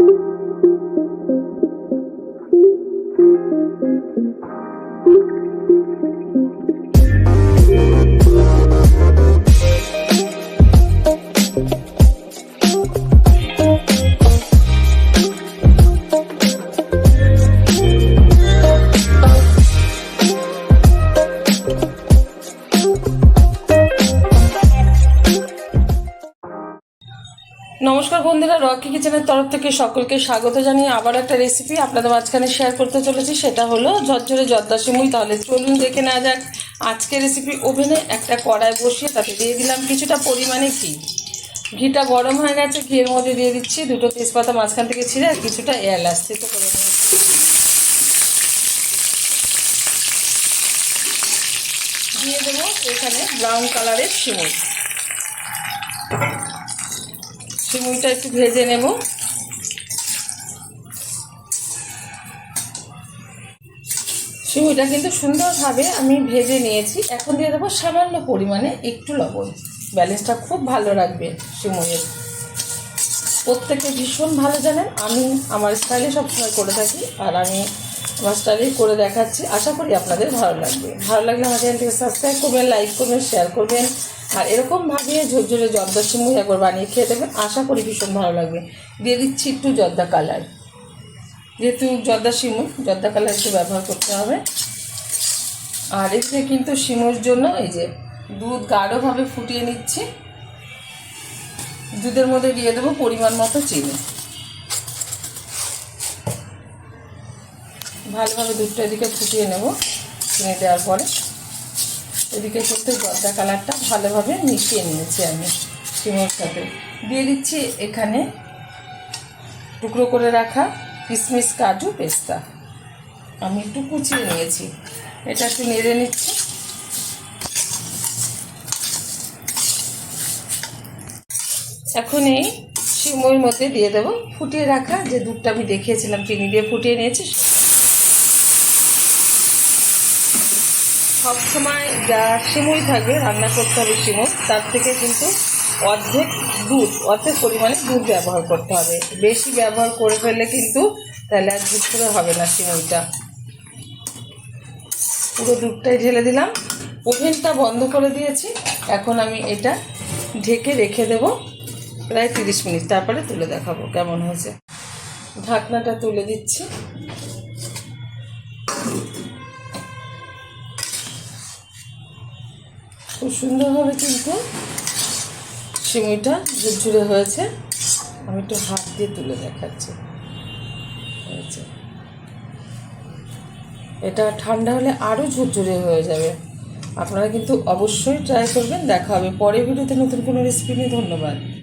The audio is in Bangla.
Thank you. নমস্কার বন্ধুরা, রকি কিচেনের তরফ থেকে সকলকে স্বাগত জানিয়ে আবার একটা রেসিপি আপনাদের মাঝখানে শেয়ার করতে চলেছি। সেটা হলো ঝরঝরে জর্দা সিমুই তাহলে চলুন দেখে নেওয়া যাক আজকে রেসিপি ওভেনে একটা কড়াই বসিয়ে তাতে দিয়ে দিলাম কিছুটা পরিমাণে ঘি। ঘিটা গরম হয়ে গেছে, ঘিয়ের মধ্যে দিয়ে দিচ্ছি দুটো তেজপাতা মাঝখান থেকে ছিঁড়ে আর কিছুটা এলাচ থেতো করে দিয়ে দেবো এখানে ব্রাউন কালারের সিমুই সিমুইটা একটু ভেজে নেব। সিমুইটা কিন্তু সুন্দরভাবে আমি ভেজে নিয়েছি। এখন দিয়ে দেবো সামান্য পরিমাণে একটু লবণ। ব্যালেন্সটা খুব ভালো রাখবে সিমুইয়ের প্রত্যেকে ভীষণ ভালো জানেন, আমি আমার স্টাইলে সবসময় করে থাকি আর আমি স্টাইলেই করে দেখাচ্ছি। আশা করি আপনাদের ভালো লাগবে। ভালো লাগলে আমার চ্যানেলটিকে সাবস্ক্রাইব করবেন লাইক করবেন শেয়ার করবেন। আর এরকমভাবে ঝরঝরে জর্দা সিমুই একবার বানিয়ে খেয়ে দেবেন। আশা করি ভীষণ ভালো লাগবে। দিয়ে দিচ্ছি একটু জর্দা কালার। যেহেতু জর্দা সিমুই জর্দা কালার একটু ব্যবহার করতে হবে। আর এতে কিন্তু সিমুর জন্য এই যে দুধ গাঢ়ভাবে ফুটিয়ে নিচ্ছি। দুধের মধ্যে দিয়ে দেবো পরিমাণ মতো চিনি। ভালোভাবে দুধটা এদিকে ফুটিয়ে নেব চিনি দেওয়ার পরে এদিকে করতে জর্দা কালারটা ভালোভাবে মিশিয়ে নিয়েছি আমি সিমের সাথে। দিয়ে দিচ্ছি এখানে টুকরো করে রাখা কিশমিশ কাজু পেস্তা। আমি একটু কুচিয়ে নিয়েছি। এটা একটু নেড়ে নিচ্ছি। এখন এই সিমুর মধ্যে দিয়ে দেবো। ফুটিয়ে রাখা যে দুধটা আমি দেখিয়েছিলাম, চিনি দিয়ে ফুটিয়ে নিয়েছি সবসময় যা সিমুই থাকবে, রান্না করতে হবে সিমুই তার থেকে কিন্তু অর্ধেক দুধ, অর্ধেক পরিমাণে দুধ ব্যবহার করতে হবে। বেশি ব্যবহার করে ফেললে কিন্তু তাহলে আর দুধ করে হবে না সিমুইটা পুরো দুধটাই ঢেলে দিলাম। ওভেনটা বন্ধ করে দিয়েছি। এখন আমি এটা ঢেকে রেখে দেব প্রায় তিরিশ মিনিট। তারপরে তুলে দেখাবো কেমন হয়েছে। ঢাকনাটা তুলে দিচ্ছি। খুব সুন্দরভাবে কিন্তু সিমুইটা ঝুরঝুরে হয়েছে। আমি একটু হাত দিয়ে তুলে দেখাচ্ছি। হয়েছে। এটা ঠান্ডা হলে আরও ঝুরঝুরে হয়ে যাবে। আপনারা কিন্তু অবশ্যই ট্রাই করবেন। দেখা হবে পরে ভিডিওতে নতুন কোনো রেসিপি নিয়ে। ধন্যবাদ।